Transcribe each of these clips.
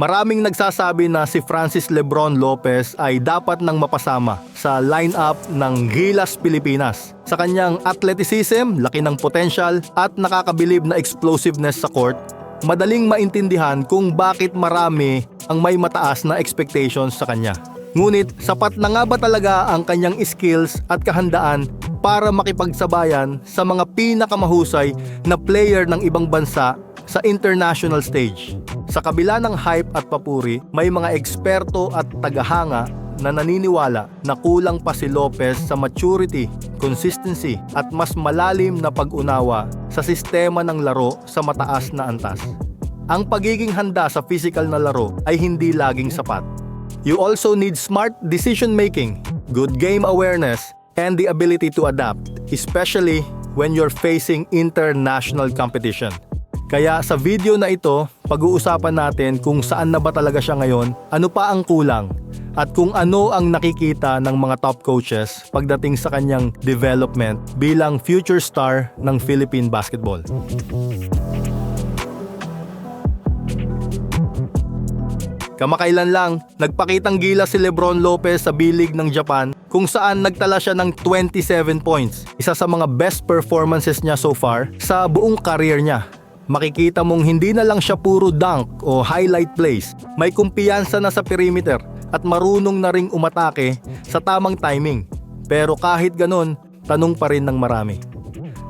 Maraming nagsasabi na si Francis Lebron Lopez ay dapat nang mapasama sa lineup ng Gilas Pilipinas. Sa kanyang athleticism, laki ng potential at nakakabilib na explosiveness sa court, madaling maintindihan kung bakit marami ang may mataas na expectations sa kanya. Ngunit sapat na nga ba talaga ang kanyang skills at kahandaan para makipagsabayan sa mga pinakamahusay na player ng ibang bansa sa international stage. Sa kabila ng hype at papuri, may mga eksperto at tagahanga na naniniwala na kulang pa si Lopez sa maturity, consistency at mas malalim na pag-unawa sa sistema ng laro sa mataas na antas. Ang pagiging handa sa physical na laro ay hindi laging sapat. You also need smart decision making, good game awareness, and the ability to adapt, especially when you're facing international competition. Kaya sa video na ito, pag-uusapan natin kung saan na ba talaga siya ngayon, ano pa ang kulang, at kung ano ang nakikita ng mga top coaches pagdating sa kanyang development bilang future star ng Philippine basketball. Kamakailan lang, nagpakitang gila si Lebron Lopez sa bilig ng Japan kung saan nagtala siya ng 27 points, isa sa mga best performances niya so far sa buong career niya. Makikita mong hindi na lang siya puro dunk o highlight plays, may kumpiyansa na sa perimeter at marunong na ring umatake sa tamang timing. Pero kahit ganun, tanong pa rin ng marami.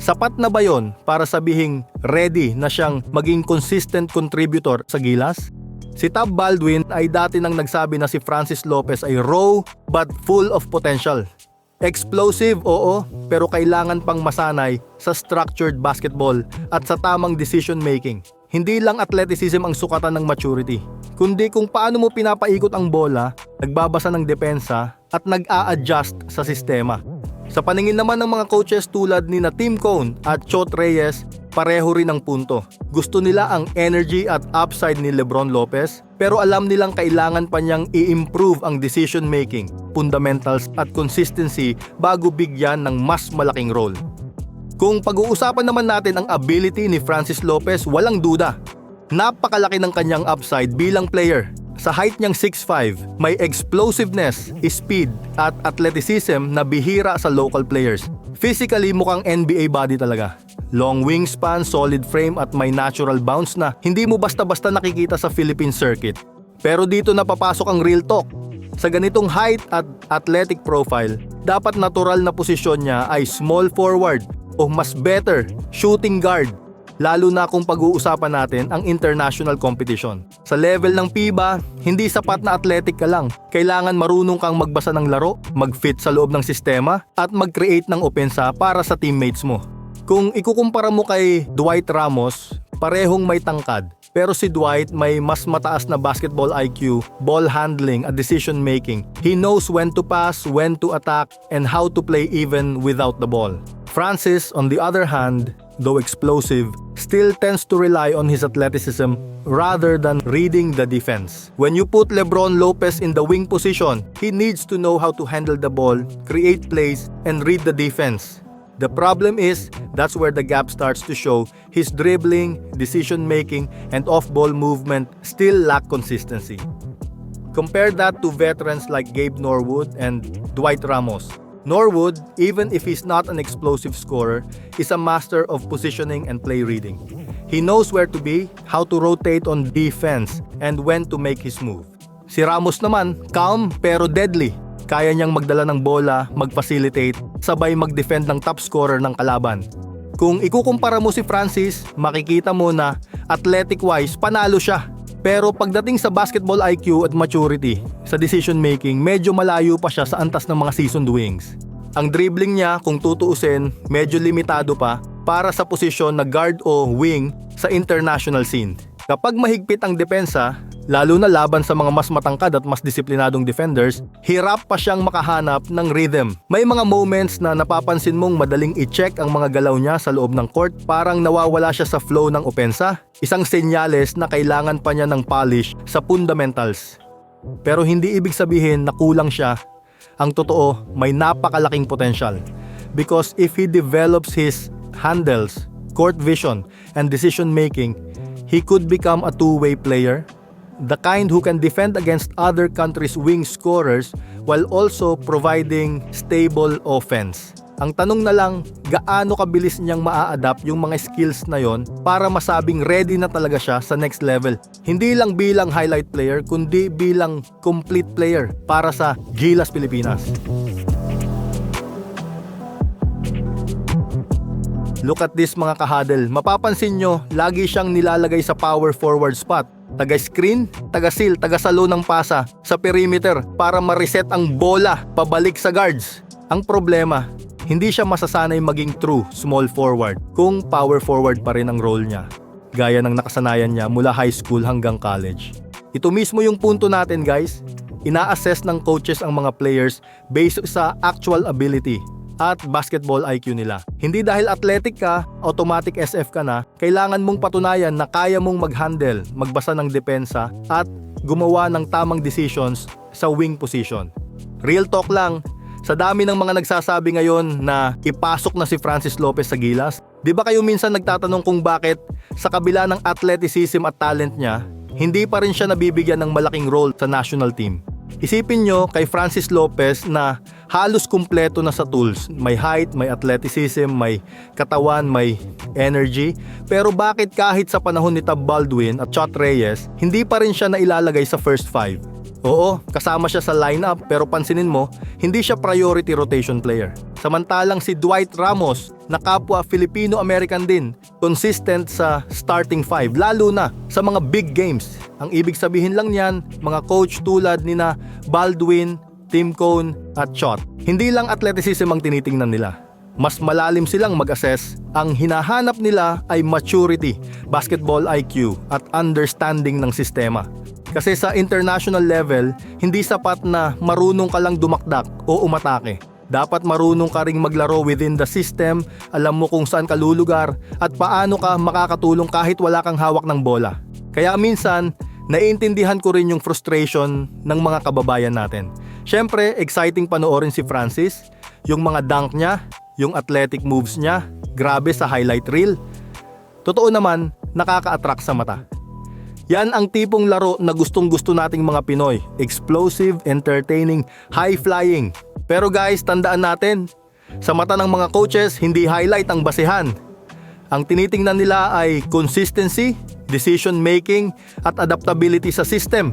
Sapat na ba yon para sabihing ready na siyang maging consistent contributor sa Gilas? Si Tab Baldwin ay dati nang nagsabi na si Francis Lopez ay raw but full of potential. Explosive, oo, pero kailangan pang masanay sa structured basketball at sa tamang decision making. Hindi lang athleticism ang sukatan ng maturity, kundi kung paano mo pinapaikot ang bola, nagbabasa ng depensa, at nag-a-adjust sa sistema. Sa paningin naman ng mga coaches tulad ni na Tim Cone at Chot Reyes, pareho rin ang punto. Gusto nila ang energy at upside ni Lebron Lopez, pero alam nilang kailangan pa niyang i-improve ang decision making, fundamentals at consistency bago bigyan ng mas malaking role. Kung pag-uusapan naman natin ang ability ni Francis Lopez, walang duda. Napakalaki ng kanyang upside bilang player. Sa height niyang 6'5, may explosiveness, speed at athleticism na bihira sa local players. Physically mukhang NBA body talaga. Long wingspan, solid frame at may natural bounce na hindi mo basta-basta nakikita sa Philippine circuit. Pero dito na papasok ang real talk. Sa ganitong height at athletic profile, dapat natural na posisyon niya ay small forward o mas better, shooting guard lalo na kung pag-uusapan natin ang international competition. Sa level ng FIBA, hindi sapat na athletic ka lang. Kailangan marunong kang magbasa ng laro, mag-fit sa loob ng sistema, at mag-create ng opensa para sa teammates mo. Kung ikukumpara mo kay Dwight Ramos, parehong may tangkad. Pero si Dwight may mas mataas na basketball IQ, ball handling at decision making. He knows when to pass, when to attack, and how to play even without the ball. Francis, on the other hand, though explosive, still tends to rely on his athleticism rather than reading the defense. When you put Lebron Lopez in the wing position, he needs to know how to handle the ball, create plays, and read the defense. The problem is, that's where the gap starts to show. His dribbling, decision making, and off ball movement still lack consistency. Compare that to veterans like Gabe Norwood and Dwight Ramos. Norwood, even if he's not an explosive scorer, is a master of positioning and play reading. He knows where to be, how to rotate on defense, and when to make his move. Si Ramos naman, calm pero deadly. Kaya niyang magdala ng bola, mag-facilitate, sabay mag-defend ng top scorer ng kalaban. Kung ikukumpara mo si Francis, makikita mo na athletic-wise, panalo siya. Pero pagdating sa basketball IQ at maturity, sa decision making, medyo malayo pa siya sa antas ng mga seasoned wings. Ang dribbling niya, kung tutuusin, medyo limitado pa para sa posisyon na guard o wing sa international scene. Kapag mahigpit ang depensa, lalo na laban sa mga mas matangkad at mas disiplinadong defenders, hirap pa siyang makahanap ng rhythm. May mga moments na napapansin mong madaling i-check ang mga galaw niya sa loob ng court, parang nawawala siya sa flow ng opensa. Isang senyales na kailangan pa niya ng polish sa fundamentals. Pero hindi ibig sabihin na kulang siya. Ang totoo, may napakalaking potential. Because if he develops his handles, court vision, and decision making, he could become a two-way player the kind who can defend against other countries' wing scorers while also providing stable offense. Ang tanong na lang, gaano kabilis niyang maa-adapt yung mga skills na yon para masabing ready na talaga siya sa next level. Hindi lang bilang highlight player, kundi bilang complete player para sa Gilas Pilipinas. Look at this mga kahadel. Mapapansin nyo, lagi siyang nilalagay sa power forward spot. Taga-screen, taga-seal, taga-salo ng pasa sa perimeter para ma-reset ang bola pabalik sa guards. Ang problema, hindi siya masasanay maging true small forward kung power forward pa rin ang role niya. Gaya ng nakasanayan niya mula high school hanggang college. Ito mismo yung punto natin guys. Ina-assess ng coaches ang mga players based sa actual ability at basketball IQ nila. Hindi dahil athletic ka, automatic SF ka na, kailangan mong patunayan na kaya mong mag-handle, magbasa ng depensa, at gumawa ng tamang decisions sa wing position. Real talk lang, sa dami ng mga nagsasabi ngayon na ipasok na si Francis Lopez sa Gilas, di ba kayo minsan nagtatanong kung bakit sa kabila ng athleticism at talent niya, hindi pa rin siya nabibigyan ng malaking role sa national team? Isipin nyo kay Francis Lopez na halos kumpleto na sa tools. May height, may athleticism, may katawan, may energy. Pero bakit kahit sa panahon ni Tab Baldwin at Chot Reyes, hindi pa rin siya nailalagay sa first five? Oo, kasama siya sa lineup pero pansinin mo, hindi siya priority rotation player. Samantalang si Dwight Ramos na kapwa Filipino-American din, consistent sa starting five, lalo na sa mga big games. Ang ibig sabihin lang niyan, mga coach tulad ni na Baldwin, Tim Cone at Chot. Hindi lang athleticism ang tinitingnan nila. Mas malalim silang mag-assess, ang hinahanap nila ay maturity, basketball IQ at understanding ng sistema. Kasi sa international level, hindi sapat na marunong ka lang dumakdak o umatake. Dapat marunong ka ring maglaro within the system, alam mo kung saan ka lulugar, at paano ka makakatulong kahit wala kang hawak ng bola. Kaya minsan, naiintindihan ko rin yung frustration ng mga kababayan natin. Siyempre, exciting panoorin si Francis, yung mga dunk niya, yung athletic moves niya, grabe sa highlight reel. Totoo naman, nakaka-attract sa mata. Yan ang tipong laro na gustong gusto nating mga Pinoy. Explosive, entertaining, high-flying. Pero guys, tandaan natin, sa mata ng mga coaches, hindi highlight ang basehan. Ang tinitingnan nila ay consistency, decision making, at adaptability sa system.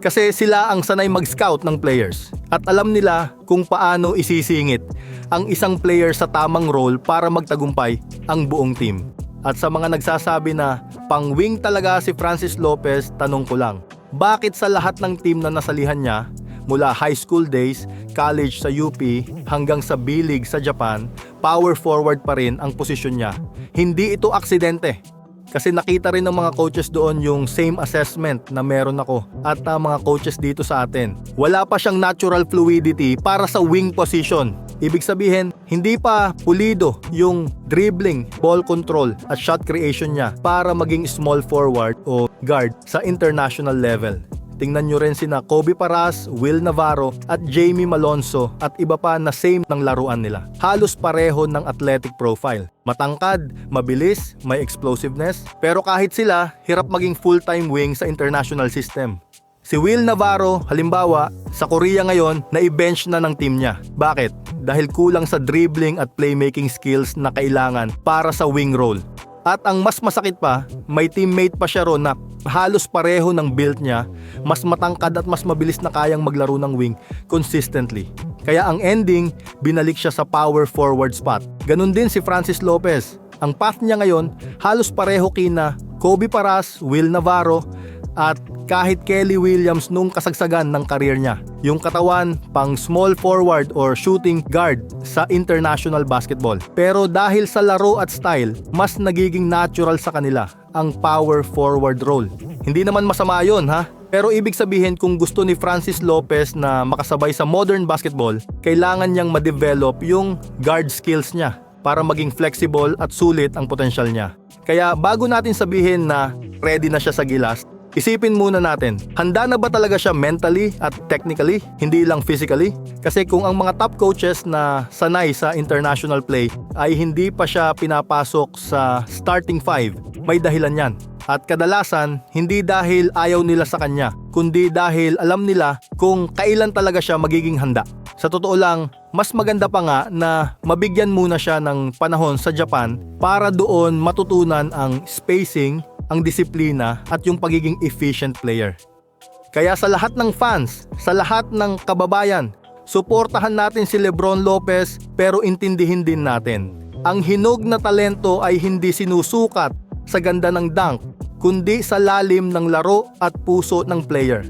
Kasi sila ang sanay mag-scout ng players at alam nila kung paano isisingit ang isang player sa tamang role para magtagumpay ang buong team. At sa mga nagsasabi na pang-wing talaga si Francis Lopez, tanong ko lang, bakit sa lahat ng team na nasalihan niya, mula high school days, college sa UP, hanggang sa B-League sa Japan, power forward pa rin ang posisyon niya? Hindi ito aksidente. Kasi nakita rin ng mga coaches doon yung same assessment na meron ako at uh, mga coaches dito sa atin. Wala pa siyang natural fluidity para sa wing position. Ibig sabihin, hindi pa pulido yung dribbling, ball control at shot creation niya para maging small forward o guard sa international level. Tingnan nyo rin sina Kobe Paras, Will Navarro at Jamie Malonzo at iba pa na same ng laruan nila. Halos pareho ng athletic profile. Matangkad, mabilis, may explosiveness, pero kahit sila, hirap maging full-time wing sa international system. Si Will Navarro, halimbawa, sa Korea ngayon, na-bench na ng team niya. Bakit? Dahil kulang sa dribbling at playmaking skills na kailangan para sa wing role. At ang mas masakit pa, may teammate pa siya ron na halos pareho ng build niya, mas matangkad at mas mabilis na kayang maglaro ng wing consistently. Kaya ang ending, binalik siya sa power forward spot. Ganon din si Francis Lopez. Ang path niya ngayon, halos pareho kina Kobe Paras, Will Navarro, at kahit Kelly Williams nung kasagsagan ng karir niya. Yung katawan pang small forward or shooting guard sa international basketball. Pero dahil sa laro at style, mas nagiging natural sa kanila ang power forward role. Hindi naman masama yon ha? Pero ibig sabihin kung gusto ni Francis Lopez na makasabay sa modern basketball, kailangan niyang ma-develop yung guard skills niya para maging flexible at sulit ang potensyal niya. Kaya bago natin sabihin na ready na siya sa gilas, Isipin muna natin, handa na ba talaga siya mentally at technically, hindi lang physically? Kasi kung ang mga top coaches na sanay sa international play ay hindi pa siya pinapasok sa starting five, may dahilan yan. At kadalasan, hindi dahil ayaw nila sa kanya, kundi dahil alam nila kung kailan talaga siya magiging handa. Sa totoo lang, mas maganda pa nga na mabigyan muna siya ng panahon sa Japan para doon matutunan ang spacing, ang disiplina at yung pagiging efficient player. Kaya sa lahat ng fans, sa lahat ng kababayan, suportahan natin si Lebron Lopez pero intindihin din natin. Ang hinog na talento ay hindi sinusukat sa ganda ng dunk, kundi sa lalim ng laro at puso ng player.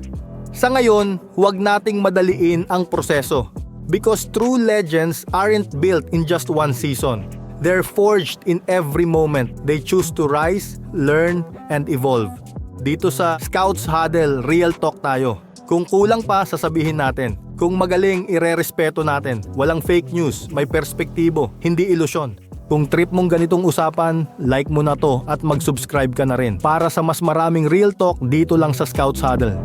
Sa ngayon, huwag nating madaliin ang proseso because true legends aren't built in just one season. They're forged in every moment. They choose to rise, learn, and evolve. Dito sa Scouts Huddle, real talk tayo. Kung kulang pa, sasabihin natin. Kung magaling, irerespeto natin. Walang fake news, may perspektibo, hindi ilusyon. Kung trip mong ganitong usapan, like mo na to at mag-subscribe ka na rin para sa mas maraming real talk dito lang sa Scouts Huddle.